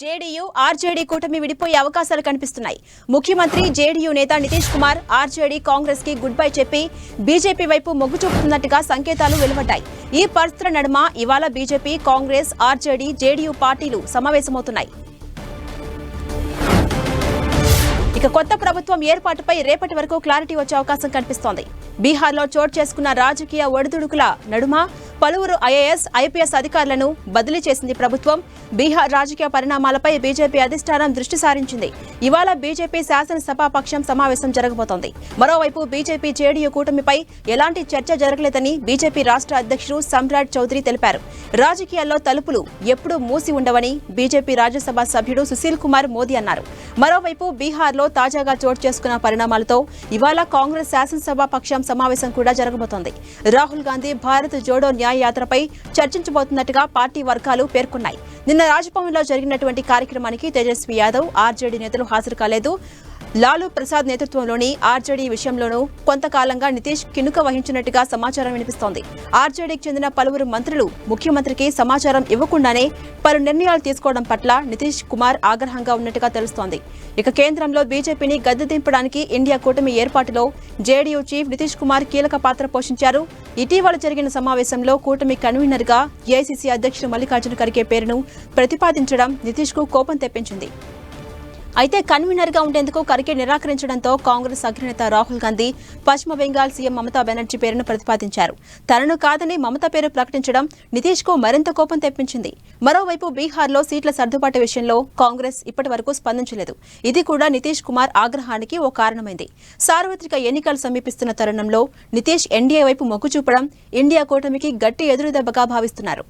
JDU RJD కూటమి విడిపోయే అవకాశాలు కనిపిస్తున్నాయి. ముఖ్యమంత్రి జేడీయూ నేత నితీష్ కుమార్ ఆర్జేడీ కాంగ్రెస్కి గుడ్ బై చెప్పి బీజేపీ వైపు మొగ్గు చూపుతున్నట్టుగా సంకేతాలు వెలువడ్డాయి. ఈ పరిస్థితుల నడుమ ఇవాళ బీజేపీ కాంగ్రెస్ ఆర్జేడీ జేడీయూ పార్టీలు సమావేశమవుతున్నాయి. ఇక కొత్త ప్రభుత్వం ఏర్పాటుపై రేపటి వరకు క్లారిటీ వచ్చే అవకాశం కనిపిస్తోంది. బీహార్లో చోటు చేసుకున్న రాజకీయ ఒడిదుడుకుల నడుమ పలువురు ఐఏఎస్ ఐపీఎస్ అధికారులను బదిలీ చేసింది ప్రభుత్వం. బీహార్ రాజకీయ పరిణామాలపై బీజేపీ అధిష్టానం దృష్టి సారించింది. ఇవాళ బీజేపీ శాసనసభాపక్షం సమావేశం జరగబోతోంది. మరోవైపు బీజేపీ జేడీయూ కూటమిపై ఎలాంటి చర్చ జరగలేదని బీజేపీ రాష్ట్ర అధ్యక్షుడు సమ్రాట్ చౌదరి తెలిపారు. రాజకీయాల్లో తలుపులు ఎప్పుడూ మూసి ఉండవని బీజేపీ రాజ్యసభ సభ్యుడు సుశీల్ కుమార్ మోదీ అన్నారు. మరోవైపు బీహార్లో తాజాగా చోటు చేసుకున్న పరిణామాలతో ఇవాళ కాంగ్రెస్ శాసనసభ పక్షం సమావేశం కూడా జరగబోతోంది. రాహుల్ గాంధీ భారత్ జోడో న్యాయయాత్రపై చర్చించబోతున్నట్టుగా పార్టీ వర్గాలు పేర్కొన్నాయి. నిన్న రాజభవన్లో జరిగినటువంటి కార్యక్రమానికి తేజస్వి యాదవ్ ఆర్జేడీ నేతలు హాజరు కాలేదు. లాలూ ప్రసాద్ నేతృత్వంలోని ఆర్జేడీ విషయంలోనూ కొంతకాలంగా నితీష్ కినుక వహించినట్టుగా సమాచారం వినిపిస్తోంది. ఆర్జేడీకి చెందిన పలువురు మంత్రులు ముఖ్యమంత్రికి సమాచారం ఇవ్వకుండానే పలు నిర్ణయాలు తీసుకోవడం పట్ల నితీష్ కుమార్ ఆగ్రహంగా ఉన్నట్టుగా తెలుస్తోంది. ఇక కేంద్రంలో బీజేపీని గద్దె దింపడానికి ఇండియా కూటమి ఏర్పాటులో జేడీయూ చీఫ్ నితీష్ కుమార్ కీలక పాత్ర పోషించారు. ఇటీవల జరిగిన సమావేశంలో కూటమి కన్వీనర్గా ఏఐసీసీ అధ్యక్షుడు మల్లికార్జున ఖర్గే పేరును ప్రతిపాదించడం నితీష్కు కోపం తెప్పించింది. అయితే కన్వీనర్గా ఉండేందుకు ఖర్గే నిరాకరించడంతో కాంగ్రెస్ అగ్రనేత రాహుల్ గాంధీ పశ్చిమ బెంగాల్ సీఎం మమతా బెనర్జీ పేరును ప్రతిపాదించారు. తనను కాదని మమత పేరు ప్రకటించడం నితీష్కు మరింత కోపం తెప్పించింది. మరోవైపు బీహార్లో సీట్ల సర్దుబాటు విషయంలో కాంగ్రెస్ ఇప్పటి వరకు స్పందించలేదు. ఇది కూడా నితీష్ కుమార్ ఆగ్రహానికి ఓ కారణమైంది. సార్వత్రిక ఎన్నికలు సమీపిస్తున్న తరుణంలో నితీష్ ఎన్డీఏ వైపు మొగ్గు చూపడం ఇండియా కూటమికి గట్టి ఎదురుదెబ్బగా భావిస్తున్నారు.